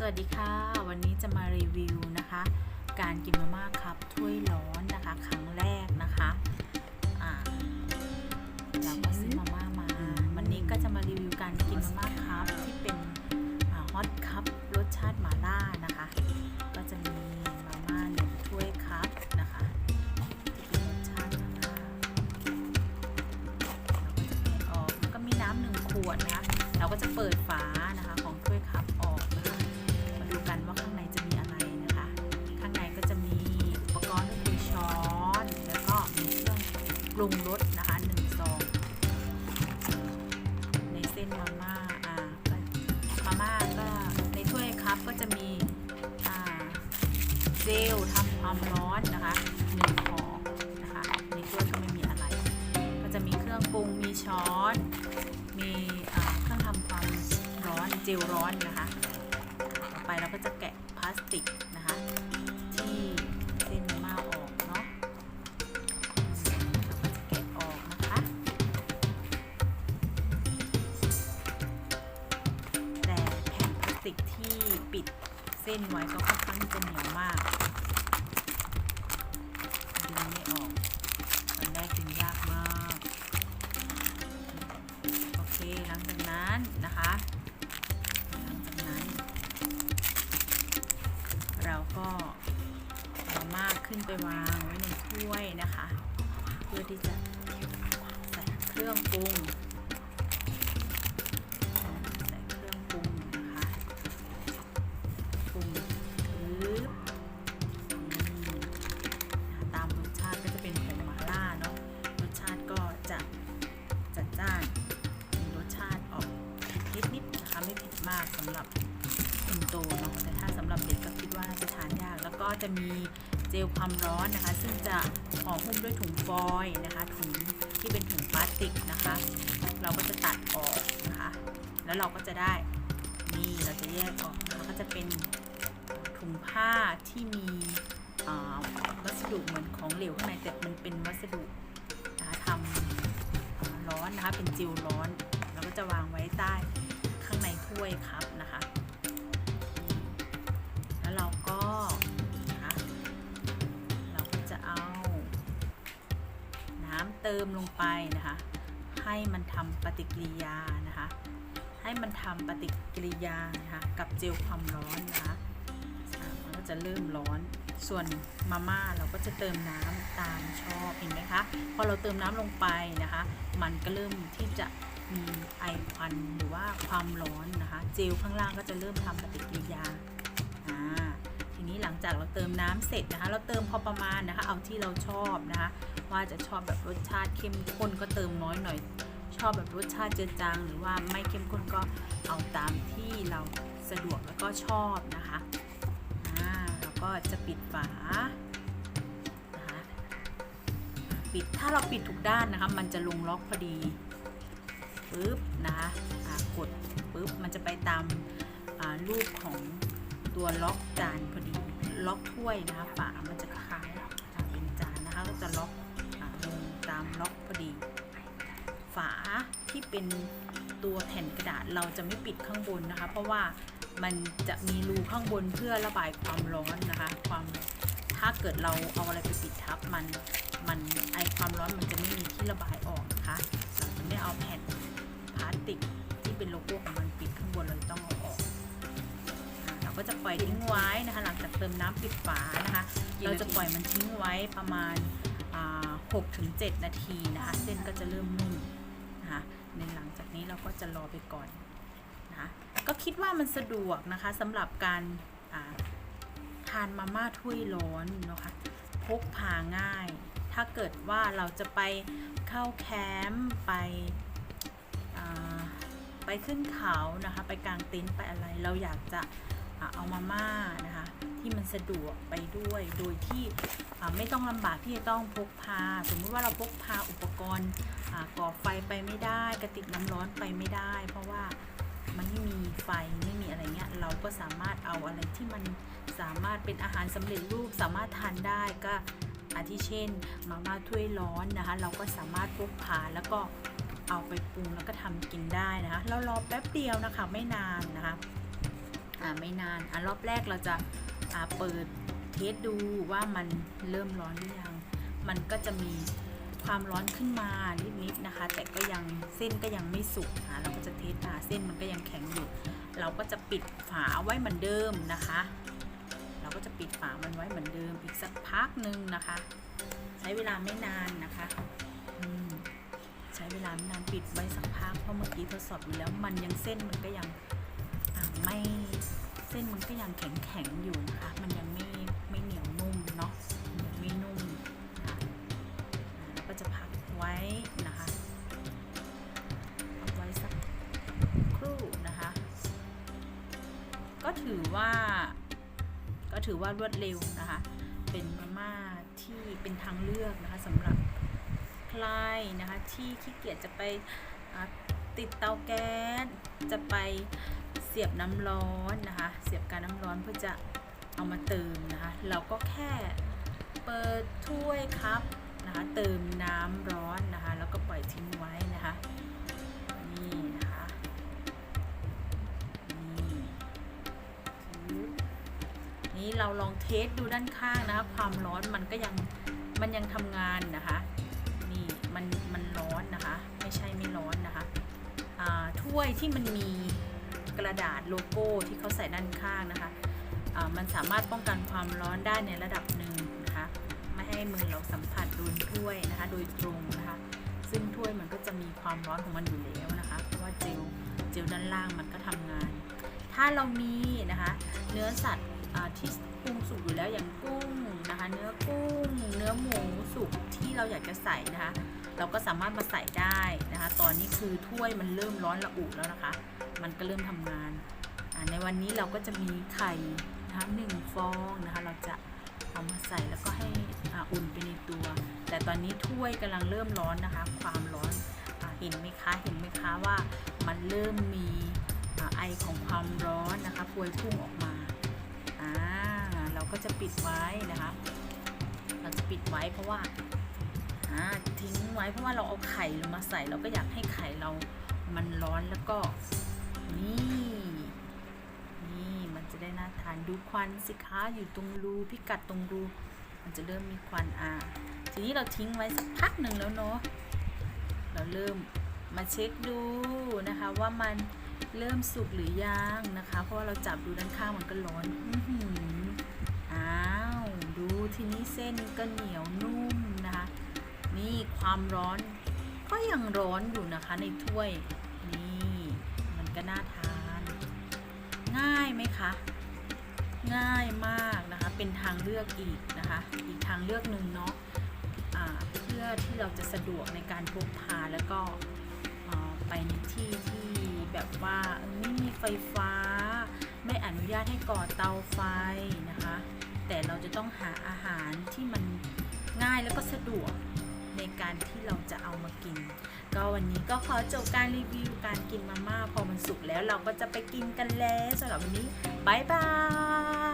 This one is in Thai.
สวัสดีค่ะ วันนี้จะมารีวิวนะคะ การกินมาม่าครับถ้วยร้อนนะคะครั้งแรกนะคะเราก็ซื้อมาม่ามา วันนี้ก็จะมารีวิวการกินมาม่าครับ ปรุงรสนะคะหนึ่งซอง ในเส้นมาม่าอ่ามาม่าก็ในถ้วยครับก็จะมีอ่าเจลทำความร้อนนะคะหนึ่งห่อนะคะในถ้วยก็ไม่มีอะไร ก็จะมีเครื่องปรุงมีช้อน มีเครื่องทำความร้อนเจลร้อนนะคะ ต่อไปเราก็จะแกะพลาสติก ส้นไว้ก็ค่อนข้างที่จะเหนียวมากดึงไม่ออกตอนแรกดึงยากมากโอเคหลังจากนั้นนะคะหลังจากนั้น เราก็เอามาม่าขึ้นไปวางไว้ในถ้วยนะคะ เพื่อที่จะใส่เครื่องปรุง มากสำหรับคนโตเนาะแต่ถ้าสำหรับเด็กก็คิดว่าน่าจะทานยาก แล้วก็จะมีเจลความร้อนนะคะ ซึ่งจะห่อหุ้มด้วยถุงฟอยล์นะคะ ถุงที่เป็นถุงพลาสติกนะคะ เราก็จะตัดออกนะคะ แล้วเราก็จะได้นี่เราจะแยกออกนะคะก็จะเป็นถุงผ้าที่มีวัสดุเหมือนของเหลวข้างในแต่มันเป็นวัสดุนะคะทำร้อนนะคะเป็นจิวร้อนเราก็จะวางไว้ใต้ ถ้วยครับนะคะ แล้วเราก็นะคะเราก็จะเอา น้ำเติมลงไปนะคะ ให้มันทำปฏิกิริยานะคะ ให้มันทำปฏิกิริยานะคะกับเจลความร้อนนะคะมันก็จะเริ่มร้อนส่วนมาม่าเราก็จะเติมน้ำตามชอบเห็นไหมคะ พอเราเติมน้ำลงไปนะคะ มันก็เริ่มที่จะ มีไอควันหรือว่าความร้อนนะคะ เจลข้างล่างก็จะเริ่มทำปฏิกิริยาอ่าทีนี้หลังจากเราเติมน้ำเสร็จนะคะ เราเติมพอประมาณนะคะ เอาที่เราชอบนะคะ ว่าจะชอบแบบรสชาติเข้มข้นก็เติมน้อยหน่อย ชอบแบบรสชาติเจือจางหรือว่าไม่เข้มข้นก็เอาตามที่เราสะดวกแล้วก็ชอบนะคะอ่าเราก็จะปิดฝาปิดถ้าเราปิดทุกด้านนะคะ มันจะลงล็อกพอดี ปึ๊บนะคะกดปึ๊บมันจะไปตามรูปของตัวล็อกจานพอดีล็อกถ้วยนะคะฝามันจะคล้ายเป็นจานนะคะก็จะล็อกลงตามล็อกพอดี ฝาที่เป็นตัวแผ่นกระดาษเราจะไม่ปิดข้างบนนะคะ เพราะว่ามันจะมีรูข้างบนเพื่อระบายความร้อนนะคะ ความถ้าเกิดเราเอาอะไรไปปิดทับมันมันไอความร้อนมันจะไม่มีที่ระบายออกนะคะเราจะไม่เอาแผ่น ติกที่เป็นโลโก้ของมันปิดข้างบนเลยต้องเอาออกอ่าเราก็จะปล่อยทิ้งไว้นะคะ หลังจากเติมน้ำปิดฝานะคะ เราจะปล่อยมันทิ้งไว้ประมาณหกถึงเจ็ดนาทีนะคะ เส้นก็จะเริ่มนุ่มนะคะในหลังจากนี้เราก็จะรอไปก่อนนะคะก็คิดว่ามันสะดวกนะคะสำหรับการอ่าทานมาม่าถ้วยร้อนนะคะพกพาง่าย ถ้าเกิดว่าเราจะไปเข้าแคมป์ไปอ่า ไปขึ้นเขานะคะ ไปกางเต็นท์ไปอะไร เราอยากจะเอามาม่านะคะ ที่มันสะดวกไปด้วยโดยที่ไม่ต้องลำบากที่จะต้องพกพา สมมติว่าเราพกพาอุปกรณ์ก่อไฟไปไม่ได้ กระติกน้ำร้อนไปไม่ได้ เพราะว่ามันไม่มีไฟไม่มีอะไรเงี้ยเราก็สามารถเอาอะไรที่มันสามารถเป็นอาหารสำเร็จรูปสามารถทานได้ก็อาทิเช่นมาม่าถ้วยร้อนนะคะ เราก็สามารถพกพาแล้วก็ เอาไปปรุงแล้วก็ทำกินได้นะคะเรารอแป๊บเดียวนะคะไม่นานนะคะอ่าไม่นานอะรอบแรกเราจะอ่าเปิดเทสดูว่ามันเริ่มร้อนหรือยัง มันก็จะมีความร้อนขึ้นมานิดๆนะคะ แต่ก็ยังเส้นก็ยังไม่สุกอะเราก็จะเทสอะเส้นมันก็ยังแข็งอยู่ เราก็จะปิดฝาไว้เหมือนเดิมนะคะ เราก็จะปิดฝามันไว้เหมือนเดิมอีกสักพักหนึ่งนะคะ ใช้เวลาไม่นานนะคะ เวลาไม่นานปิดไว้สักพักเพราะเมื่อกี้ทดสอบอยู่แล้วมันยังเส้นมันก็ยังไม่เส้นมันก็ยังแข็งแข็งๆอยู่นะคะ มันยังไม่ไม่เหนียวนุ่มเนาะมันยังไม่นุ่มนะคะอ่าเราก็จะพักไว้นะคะพักไว้สักครู่นะคะ ก็ถือว่า ก็ถือว่ารวดเร็วนะคะ เป็นมาม่าที่เป็นทางเลือกนะคะสำหรับ รนะคะ ที่ขี้เกียจจะไปติดเตาแก๊สจะไปเสียบน้ำร้อนนะคะ เสียบการน้ำร้อนเพื่อจะเอามาเติมนะคะ เราก็แค่เปิดถ้วยครับนะคะเติมน้ำร้อนนะคะ แล้วก็ปล่อยทิ้งไว้นะคะนี่นะคะนี่นี้เราลองเทสดูด้านข้างนะคะ ความร้อนมันก็ยังมันยังทำงานนะคะ ถ้วยที่มันมีกระดาษโลโก้ที่เขาใส่ด้านข้างนะคะมันสามารถป้องกันความร้อนได้ในระดับหนึ่งนะคะไม่ให้มือเราสัมผัสโดนถ้วยนะคะ โดยตรงนะคะ ซึ่งถ้วยมันก็จะมีความร้อนของมันอยู่แล้วนะคะ เพราะว่าเจลเจลด้านล่างมันก็ทำงาน ถ้าเรามีนะคะ เนื้อสัตว์ ที่ปรุงสุกอยู่แล้วอย่างกุ้งนะคะ เนื้อกุ้ง เนื้อหมูสุกที่เราอยากจะใส่นะคะ เราก็สามารถมาใส่ได้นะคะ ตอนนี้คือถ้วยมันเริ่มร้อนระอุแล้วนะคะ มันก็เริ่มทำงาน ในวันนี้เราก็จะมีไข่นะคะหนึ่งฟองนะคะ เราจะเอามาใส่แล้วก็ให้อุ่นไปในตัว แต่ตอนนี้ถ้วยกำลังเริ่มร้อนนะคะ ความร้อนอเห็นไหมคะเห็นไหมคะว่ามันเริ่มมีอไอของความร้อนนะคะพวยพุ่งออกมา อ่าเราก็จะปิดไว้นะคะ เราจะปิดไว้เพราะว่าอ่าทิ้งไว้เพราะว่าเราเอาไข่มาใส่ เราก็อยากให้ไข่เรามันร้อนแล้วก็นี่นี่มันจะได้น่าทานดูควันสิคะอยู่ตรงรูพิกัดตรงรูมันจะเริ่มมีควันอ่าทีนี้เราทิ้งไว้สักพักหนึ่งแล้วเนาะเราเริ่มมาเช็คดูนะคะว่ามัน เริ่มสุกหรือยังนะคะ เพราะว่าเราจับดูด้านข้างมันก็ร้อนอื้มอ้าว ดูทีนี้เส้นก็เหนียวนุ่มนะคะ นี่ความร้อนก็ยังร้อนอยู่นะคะในถ้วย นี่มันก็น่าทาน ง่ายไหมคะ ง่ายมากนะคะ เป็นทางเลือกอีกนะคะ อีกทางเลือกหนึ่งเนาะเพื่อที่เราจะสะดวกในการพกพาแล้วก็ไปในที่ที่ แบบว่าไม่มีไฟฟ้า ไม่อนุญาตให้ก่อเตาไฟนะคะ แต่เราจะต้องหาอาหารที่มันง่ายแล้วก็สะดวกในการที่เราจะเอามากิน ก็วันนี้ก็ขอจบการรีวิวการกินมาม่าพอมันสุกแล้วเราก็จะไปกินกันแล้วสำหรับวันนี้บายบาย